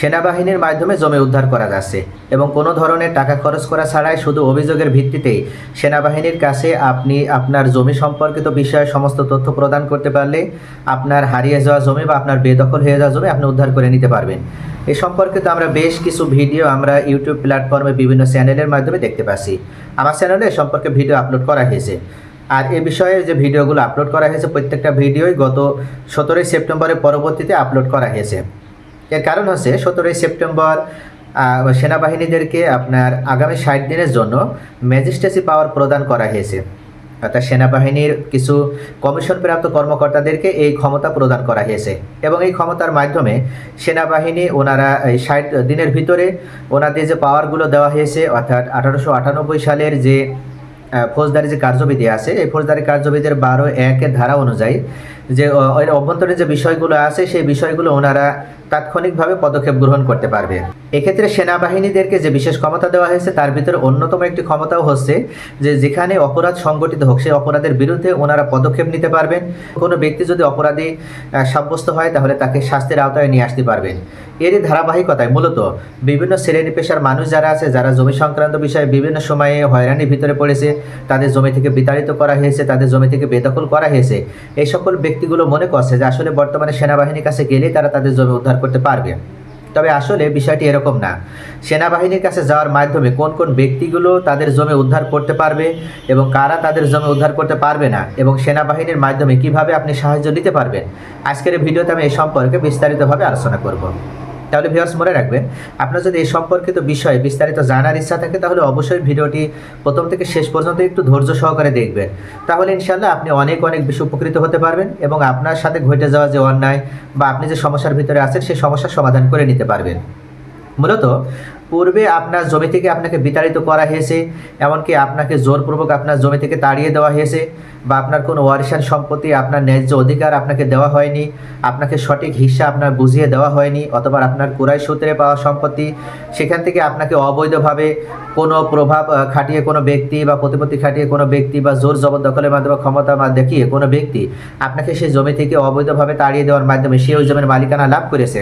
সেনাবাহিনীর মাধ্যমে জমি উদ্ধার করা যাচ্ছে এবং কোনো ধরনের টাকা খরচ করা ছাড়াই শুধু অভিযোগের ভিত্তিতেই সেনাবাহিনীর কাছে আপনি আপনার জমি সম্পর্কিত বিষয়ে সমস্ত তথ্য প্রদান করতে পারলে আপনার হারিয়ে যাওয়া জমি বা আপনার বেদখল হয়ে যাওয়া জমি আপনি উদ্ধার করে নিতে পারবেন। এ সম্পর্কিত আমরা বেশ কিছু ভিডিও আমরা ইউটিউব প্ল্যাটফর্মে বিভিন্ন চ্যানেলের মাধ্যমে দেখতে পাচ্ছি। আমার চ্যানেলে এ সম্পর্কে ভিডিও আপলোড করা হয়েছে। আর এ বিষয়ে যে ভিডিওগুলো আপলোড করা হয়েছে, প্রত্যেকটা ভিডিওই গত সতেরোই সেপ্টেম্বরের পরবর্তীতে আপলোড করা হয়েছে। এর কারণ হচ্ছে সতেরোই সেপ্টেম্বর সেনাবাহিনীদেরকে আপনার আগামী ষাট দিনের জন্য ম্যাজিস্ট্রেসি পাওয়ার প্রদান করা হয়েছে। অর্থাৎ সেনাবাহিনীর কিছু কমিশনপ্রাপ্ত কর্মকর্তাদেরকে এই ক্ষমতা প্রদান করা হয়েছে এবং এই ক্ষমতার মাধ্যমে সেনাবাহিনী ওনারা এই ষাট দিনের ভিতরে ওনাদের যে পাওয়ারগুলো দেওয়া হয়েছে, অর্থাৎ আঠারোশো আটানব্বই সালের যে ফৌজদারি যে কার্যবিধি আছে, এই ফৌজদারি কার্যবিধির বারো একের ধারা অনুযায়ী যে অভ্যন্তরীণ যে বিষয়গুলো আছে, সেই বিষয়গুলো ওনারা তাৎক্ষণিকভাবে পদক্ষেপ গ্রহণ করতে পারবে। এক্ষেত্রে সেনাবাহিনীদেরকে যে বিশেষ ক্ষমতা দেওয়া হয়েছে, তার ভিতরে অন্যতম একটি ক্ষমতাও হচ্ছে যে যেখানে অপরাধ সংগঠিত হোক, সেই অপরাধের বিরুদ্ধে ওনারা পদক্ষেপ নিতে পারবেন। কোনো ব্যক্তি যদি অপরাধী সাব্যস্ত হয়, তাহলে তাকে শাস্তির আওতায় নিয়ে আসতে পারবেন। এরই ধারাবাহিকতায় মূলত বিভিন্ন শ্রেণি পেশার মানুষ যারা আছে, যারা জমি সংক্রান্ত বিষয়ে বিভিন্ন সময়ে হয়রানির ভিতরে পড়েছে, তাদের জমি থেকে বিতাড়িত করা হয়েছে, তাদের জমি থেকে বেদখল করা হয়েছে। এই সকল ব্যক্তিগুলো মনে করছে যে আসলে বর্তমানে সেনাবাহিনীর কাছে গেলেই তারা তাদের জমি উদ্ধার করতে পারবে। তবে আসলে বিষয়টি এরকম না। সেনাবাহিনীর কাছে যাওয়ার মাধ্যমে কোন কোন ব্যক্তিগুলো তাদের জমি উদ্ধার করতে পারবে এবং কারা তাদের জমি উদ্ধার করতে পারবে না এবং সেনাবাহিনীর মাধ্যমে কীভাবে আপনি সাহায্য নিতে পারবেন, আজকের ভিডিওতে আমি এই সম্পর্কে বিস্তারিতভাবে আলোচনা করব। তাহলে ভিউয়ার্স মনে রাখবেন, আপনার যদি এই সম্পর্কিত বিষয়ে বিস্তারিত জানার ইচ্ছা থাকে, তাহলে অবশ্যই ভিডিওটি প্রথম থেকে শেষ পর্যন্ত একটু ধৈর্য সহকারে দেখবেন। তাহলে ইনশাল্লাহ আপনি অনেক অনেক বেশি উপকৃত হতে পারবেন এবং আপনার সাথে ঘটে যাওয়া যে অন্যায় বা আপনি যে সমস্যার ভিতরে আছেন, সেই সমস্যার সমাধান করে নিতে পারবেন। মূলত পূর্বে আপনার জমি থেকে আপনাকে বিতাড়িত করা হয়েছে, এমনকি আপনাকে জোরপূর্বক আপনার জমি থেকে তাড়িয়ে দেওয়া হয়েছে, বা আপনার কোনো ওয়ারিশান সম্পত্তি, আপনার ন্যায্য অধিকার আপনাকে দেওয়া হয়নি, আপনাকে সঠিক হিসা আপনার বুঝিয়ে দেওয়া হয়নি, অথবা আপনার কুরাই সূত্রে পাওয়া সম্পত্তি, সেখান থেকে আপনাকে অবৈধভাবে কোনো প্রভাব খাটিয়ে কোনো ব্যক্তি বা প্রতিপত্তি খাটিয়ে কোনো ব্যক্তি বা জোর জবরদখলের মাধ্যমে ক্ষমতা দেখিয়ে কোনো ব্যক্তি আপনাকে সেই জমি থেকে অবৈধভাবে তাড়িয়ে দেওয়ার মাধ্যমে সে ওই জমির মালিকানা লাভ করেছে।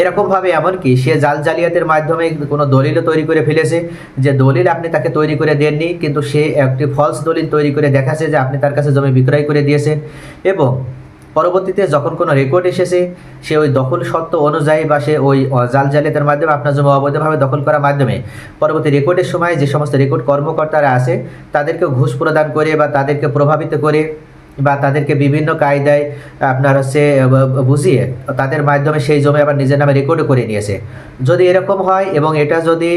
এরকমভাবে এমনকি সে জাল জালিয়াতের মাধ্যমে কোনো দলিলও তৈরি করে ফেলেছে যে দলিল আপনি তাকে তৈরি করে দেননি, কিন্তু সে একটি ফলস দলিল তৈরি করে দেখাচ্ছে যে আপনি তার কাছে জমি বিক্রয় করে দিয়েছেন। এবং পরবর্তীতে যখন কোনো রেকর্ড এসেছে, সে ওই দখল সত্ত্ব অনুযায়ী বা সে ওই জাল জালিয়াতের মাধ্যমে আপনার জমি অবৈধভাবে দখল করার মাধ্যমে পরবর্তী রেকর্ডের সময় যে সমস্ত রেকর্ড কর্মকর্তারা আছে তাদেরকে ঘুষ প্রদান করে বা তাদেরকে প্রভাবিত করে বা তাদেরকে বিভিন্ন কায়দায় আপনার হচ্ছে বুঝিয়ে তাদের মাধ্যমে সেই জমি আবার নিজের নামে রেকর্ডও করে নিয়েছে। যদি এরকম হয় এবং এটা যদি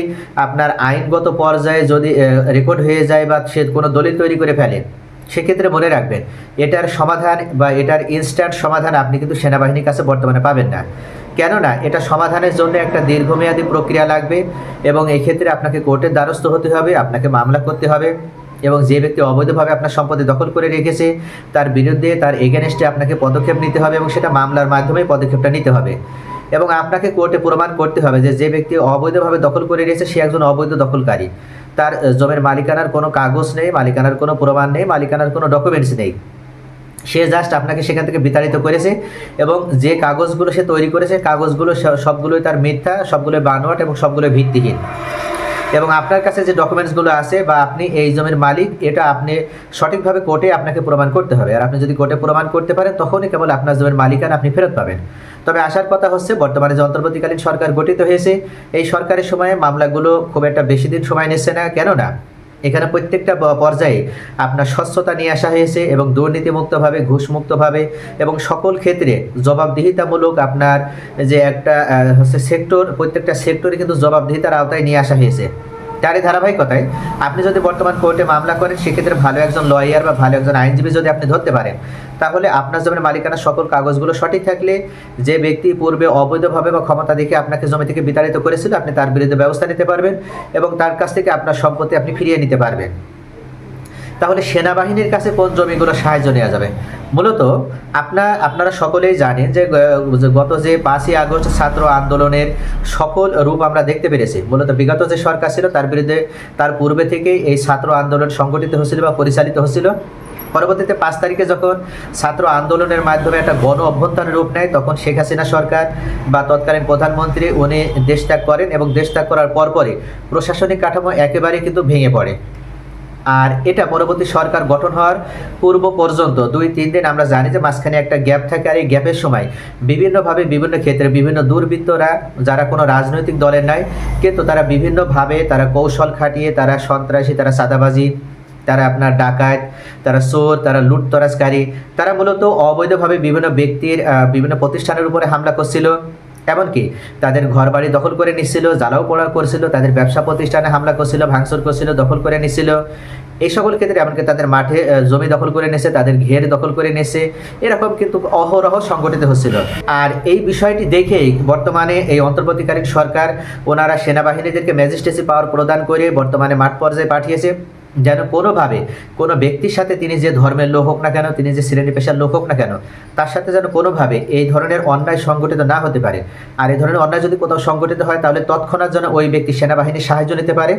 আপনার আইনগত পর্যায়ে যদি রেকর্ড হয়ে যায় বা সে কোনো দলিল তৈরি করে ফেলে, সেক্ষেত্রে মনে রাখবেন, এটার সমাধান বা এটার ইনস্ট্যান্ট সমাধান আপনি কিন্তু সেনাবাহিনীর কাছে বর্তমানে পাবেন না। কেননা, এটা সমাধানের জন্য একটা দীর্ঘমেয়াদী প্রক্রিয়া লাগবে এবং এক্ষেত্রে আপনাকে কোর্টের দ্বারস্থ হতে হবে, আপনাকে মামলা করতে হবে। এবং যে ব্যক্তি অবৈধভাবে আপনার সম্পত্তি দখল করে রেখেছে, তার বিরুদ্ধে, তার এগেনস্টে আপনাকে পদক্ষেপ নিতে হবে এবং সেটা মামলার মাধ্যমে পদক্ষেপটা নিতে হবে। এবং আপনাকে কোর্টে প্রমাণ করতে হবে যে যে ব্যক্তি অবৈধভাবে দখল করে রেখেছে, সে একজন অবৈধ দখলকারী। তার জমির মালিকানার কোনো কাগজ নেই, মালিকানার কোনো প্রমাণ নেই, মালিকানার কোনো ডকুমেন্টস নেই। সে জাস্ট আপনাকে সেখান থেকে বিতাড়িত করেছে এবং যে কাগজগুলো সে তৈরি করেছে, কাগজগুলো সবগুলোই তার মিথ্যা সবগুলো বানোয়াট এবং সবগুলো ভিত্তিহীন। এবং আপনার কাছে যে ডকুমেন্টসগুলো আছে বা আপনি এই জমির মালিক, এটা আপনি সঠিকভাবে কোর্টে আপনাকে প্রমাণ করতে হবে। আর আপনি যদি কোর্টে প্রমাণ করতে পারেন, তখনই কেবল আপনার জমির মালিকানা আপনি ফেরত পাবেন। তবে আসার কথা হচ্ছে, বর্তমানে যে অন্তর্বর্তীকালীন সরকার গঠিত হয়েছে, এই সরকারের সময়ে মামলাগুলো খুব একটা বেশি দিন সময় নিচ্ছে না। কেননা এখানে প্রত্যেকটা পর্যায়ে আপনার স্বচ্ছতা নিয়ে আসা হয়েছে এবং দুর্নীতিমুক্তভাবে, ঘুষমুক্তভাবে এবং সকল ক্ষেত্রে জবাবদিহিতামূলক আপনার যে একটা হচ্ছে সেক্টর প্রত্যেকটা সেক্টরে কিন্তু জবাবদিহিতার আওতায় নিয়ে আসা হয়েছে। তারই ধারাবাহিকতায় আপনি যদি বর্তমান কোর্টে মামলা করেন, সেক্ষেত্রে ভালো একজন লয়ার বা ভালো একজন আইনজীবী যদি আপনি ধরতে পারেন, তাহলে আপনার জমির মালিকানা সকল কাগজগুলো সঠিক থাকলে যে ব্যক্তি পূর্বে অবৈধভাবে বা ক্ষমতা দেখে আপনাকে জমি থেকে বিতাড়িত করেছিল, আপনি তার বিরুদ্ধে ব্যবস্থা নিতে পারবেন এবং তার কাছ থেকে আপনার সম্পত্তি আপনি ফিরিয়ে নিতে পারবেন। তাহলে সেনাবাহিনীর কাছে কোন জমিগুলো সাহায্য নেওয়া যাবে? মূলত আপনার আপনারা সকলেই জানেন যে গত যে পাঁচই আগস্ট ছাত্র আন্দোলনের সকল রূপ আমরা দেখতে পেরেছি। মূলত বিগত যে সরকার ছিল, তার বিরুদ্ধে, তার পূর্বে থেকেই এই ছাত্র আন্দোলন সংগঠিত হচ্ছিল বা পরিচালিত হচ্ছিল পরবর্তীতে পাঁচ তারিখে যখন ছাত্র আন্দোলনের মাধ্যমে একটা গণ অভ্যন্তর রূপ নেয়, তখন শেখ হাসিনা সরকার বা তৎকালীন প্রধানমন্ত্রী, উনি দেশ ত্যাগ করেন এবং দেশ ত্যাগ করার পরপরই প্রশাসনিক কাঠামো একেবারে কিন্তু ভেঙে পড়ে। আর এটা পরবর্তী সরকার গঠন হওয়ার পূর্ব পর্যন্ত। দুই, তিন দিন আমরা জানি যে মাঝখানে একটা গ্যাপ থাকে আর এই গ্যাপের সময় বিভিন্নভাবে বিভিন্ন ক্ষেত্রে বিভিন্ন দুর্বৃত্তরা, যারা কোনো রাজনৈতিক দলের নাই কিন্তু তারা বিভিন্নভাবে তারা কৌশল খাটিয়ে তারা সন্ত্রাসী, তারা সাদাবাজি তারা আপনার ডাকাত, তারা চোর, তারা লুটতরাজকারী, তারা মূলত অবৈধভাবে বিভিন্ন ব্যক্তির বিভিন্ন প্রতিষ্ঠানের উপরে হামলা করছিল। এমনকি তাদের ঘর বাড়ি দখল করে নিচ্ছিল, জ্বালাও পোড়া করছিল, তাদের ব্যবসা প্রতিষ্ঠানে হামলা করছিল, ভাঙচুর করছিল, দখল করে নিচ্ছিল। এই সকল ক্ষেত্রে এমনকি তাদের মাঠে জমি দখল করে নিয়েছে তাদের ঘের দখল করে নিয়েছে এরকম কিন্তু অহরহ সংগঠিত হচ্ছিল। আর এই বিষয়টি দেখেই বর্তমানে এই অন্তর্বর্তীকালীন সরকার, ওনারা সেনাবাহিনীদেরকে ম্যাজিস্ট্রেসি পাওয়ার প্রদান করে বর্তমানে মাঠ পর্যায়ে পাঠিয়েছে। যেন কোনোভাবে কোনো ব্যক্তির সাথে তিনি যে ধর্মের লোক হোক না কেন, তিনি যে শ্রেণি পেশার লোক হোক না কেন, তার সাথে যেন কোনোভাবে এই ধরনের অন্যায় সংগঠিত না হতে পারে। আর এই ধরনের অন্যায় যদি কোথাও সংগঠিত হয়, তাহলে তৎক্ষণাৎ যেন ওই ব্যক্তি সেনাবাহিনীর সাহায্য নিতে পারে।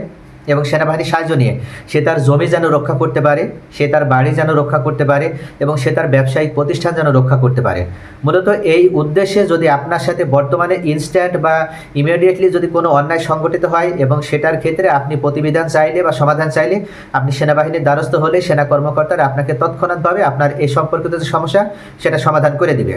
এবং সেনাবাহিনীর সাহায্য নিয়ে। সে তার জমি যেন রক্ষা করতে পারে, সে তার বাড়ি যেন রক্ষা করতে পারে এবং সে তার ব্যবসায়িক প্রতিষ্ঠান যেন রক্ষা করতে পারে। মূলত এই উদ্দেশ্যে যদি আপনার সাথে বর্তমানে ইনস্ট্যান্ট বা ইমিডিয়েটলি যদি কোনো অন্যায় সংগঠিত হয় এবং সেটার ক্ষেত্রে আপনি প্রতিবিধান চাইলে বা সমাধান চাইলে আপনি সেনাবাহিনীর দ্বারস্থ হলে সেনা কর্মকর্তারা আপনাকে তৎক্ষণাৎভাবে আপনার এই সম্পর্কিত যে সমস্যা, সেটা সমাধান করে দিবে।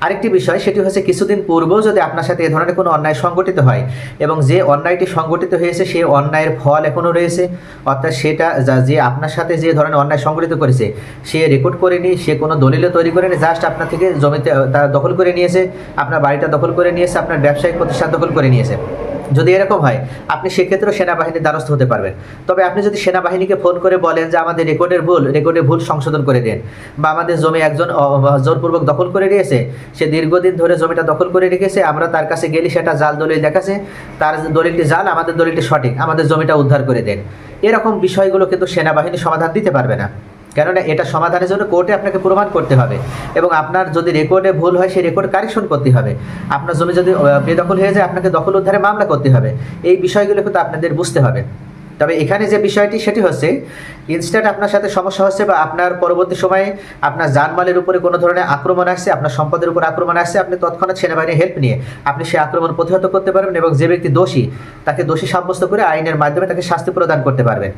আরেকটি বিষয়, সেটি হচ্ছে কিছুদিন পূর্বেও যদি আপনার সাথে এ ধরনের কোনো অন্যায় সংগঠিত হয় এবং যে অন্যায়টি সংগঠিত হয়েছে, সেই অন্যায়ের ফল এখনও রয়েছে, অর্থাৎ সেটা যা- যে আপনার সাথে যে ধরনের অন্যায় সংগঠিত করেছে, সে রেকর্ড করেনি, সে কোনো দলিলও তৈরি করেনি জাস্ট আপনার থেকে জমিতে দখল করে নিয়েছে, আপনার বাড়িটা দখল করে নিয়েছে, আপনার ব্যবসায়িক প্রতিষ্ঠান দখল করে নিয়েছে। যদি এরকম হয়, আপনি সেক্ষেত্রেও সেনাবাহিনীর দ্বারস্থ হতে পারবেন। তবে আপনি যদি সেনাবাহিনীকে ফোন করে বলেন যে আমাদের রেকর্ডের ভুল রেকর্ডের ভুল সংশোধন করে দেন বা আমাদের জমি একজন জোরপূর্বক দখল করে নিয়েছে সে দীর্ঘদিন ধরে জমিটা দখল করে রেখেছে, আমরা তার কাছে গেলি সেটা জাল দলিল দেখাছে, তার দলিলটি জাল, আমাদের দলিলটি সঠিক, আমাদের জমিটা উদ্ধার করে দেন। এরকম বিষয়গুলো কিন্তু সেনাবাহিনী সমাধান দিতে পারবে না। কেননা এটা সমাধানের জন্য কোর্টে আপনাকে প্রমাণ করতে হবে এবং আপনার যদি রেকর্ডে ভুল হয়, সেই রেকর্ড কারেকশন করতে হবে। আপনার জমি যদি বেদখল হয়ে যায়, আপনাকে দখল উদ্ধারে মামলা করতে হবে। এই বিষয়গুলো কিন্তু আপনাদের বুঝতে হবে। তবে এখানে যে বিষয়টি, সেটি হচ্ছে ইনস্ট্যান্ট আপনার সাথে সমস্যা হচ্ছে বা আপনার পরবর্তী সময়ে আপনার জানমালের উপরে কোনো ধরনের আক্রমণ আসছে, আপনার সম্পদের উপর আক্রমণ আসছে, আপনি তৎক্ষণাৎ সেনাবাহিনীর হেল্প নিয়ে আপনি সেই আক্রমণ প্রতিহত করতে পারবেন এবং যে ব্যক্তি দোষী, তাকে দোষী সাব্যস্ত করে আইনের মাধ্যমে তাকে শাস্তি প্রদান করতে পারবেন।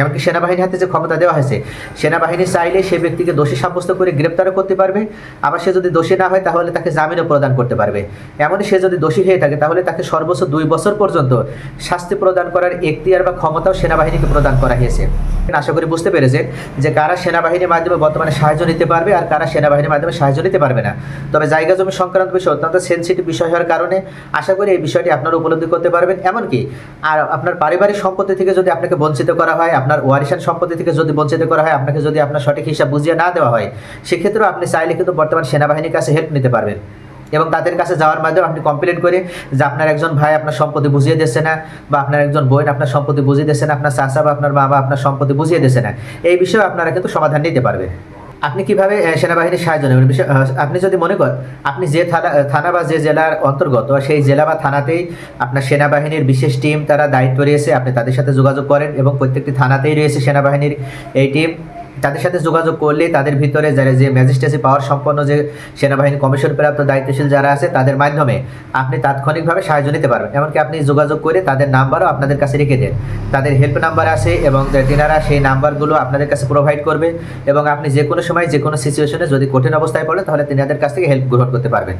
এমনকি সেনাবাহিনীর হাতে যে ক্ষমতা দেওয়া হয়েছে, সেনাবাহিনী চাইলে সে ব্যক্তিকে দোষী সাব্যস্ত করে গ্রেপ্তারও করতে পারবে। আবার সে যদি দোষী না হয়, তাহলে তাকে জামিনও প্রদান করতে পারবে। এমনই সে যদি দোষী হয়ে থাকে, তাহলে তাকে সর্বোচ্চ দুই বছর পর্যন্ত শাস্তি প্রদান করার এখতিয়ার বা ক্ষমতাও সেনাবাহিনীকে প্রদান করা হয়েছে। আশা করি বুঝতে পেরেছেন যে কারা সেনাবাহিনীর মাধ্যমে বর্তমানে সাহায্য নিতে পারবে আর কারা সেনাবাহিনীর মাধ্যমে সাহায্য নিতে পারবে না। তবে জায়গা জমি সংক্রান্ত বিষয় অত্যন্ত সেন্সিটিভ বিষয় হওয়ার কারণে আশা করি এই বিষয়টি আপনারা উপলব্ধি করতে পারবেন। এমনকি আর আপনার পারিবারিক সম্পত্তি থেকে যদি আপনাকে বঞ্চিত করা হয়, আপনার ওয়ারিশান সম্পত্তি থেকে যদি বঞ্চিত করা হয়, আপনাকে যদি আপনার সঠিক হিসাব বুঝিয়ে না দেওয়া হয়, সেক্ষেত্রেও আপনি চাইলে কিন্তু বর্তমান সেনাবাহিনীর কাছে হেল্প নিতে পারবেন। এবং তাদের কাছে যাওয়ার মাধ্যমে আপনি কমপ্লেন করে যে আপনার একজন ভাই আপনার সম্পত্তি বুঝিয়ে দিচ্ছে না, বা আপনার একজন বোন আপনার সম্পত্তি বুঝিয়ে দিচ্ছে না, আপনার চাচা বা আপনার বাবা আপনার সম্পত্তি বুঝিয়ে দিচ্ছে না, এই বিষয়ে আপনারা কিন্তু সমাধান নিতে পারবেন আপনি কীভাবে সেনাবাহিনীর সাহায্য নেবেন? আপনি যদি মনে করেন আপনি যে থানা থানা বা যে জেলার অন্তর্গত সেই জেলা বা থানাতেই আপনার সেনাবাহিনীর বিশেষ টিম, তারা দায়িত্ব রয়েছে, আপনি তাদের সাথে যোগাযোগ করেন এবং প্রত্যেকটি থানাতেই রয়েছে সেনাবাহিনীর এই টিম। তাদের সাথে যোগাযোগ করলে তাদের ভিতরে যারা যে ম্যাজিস্ট্রেসি পাওয়ার সম্পন্ন যে সেনাবাহিনী কমিশন প্রাপ্ত দায়িত্বশীল যারা আছে, তাদের মাধ্যমে আপনি তাৎক্ষণিকভাবে সাহায্য নিতে পারবেন। এমনকি আপনি যোগাযোগ করে তাদের নাম্বারও আপনাদের কাছে রেখে দেন। তাদের হেল্প নাম্বার আছে এবং তেনারা সেই নাম্বারগুলো আপনাদের কাছে প্রোভাইড করবে এবং আপনি যে কোনো সময় যে কোনো সিচুয়েশনে যদি কঠিন অবস্থায় পড়েন, তাহলে তেনাদের কাছ থেকে হেল্প গ্রহণ করতে পারবেন।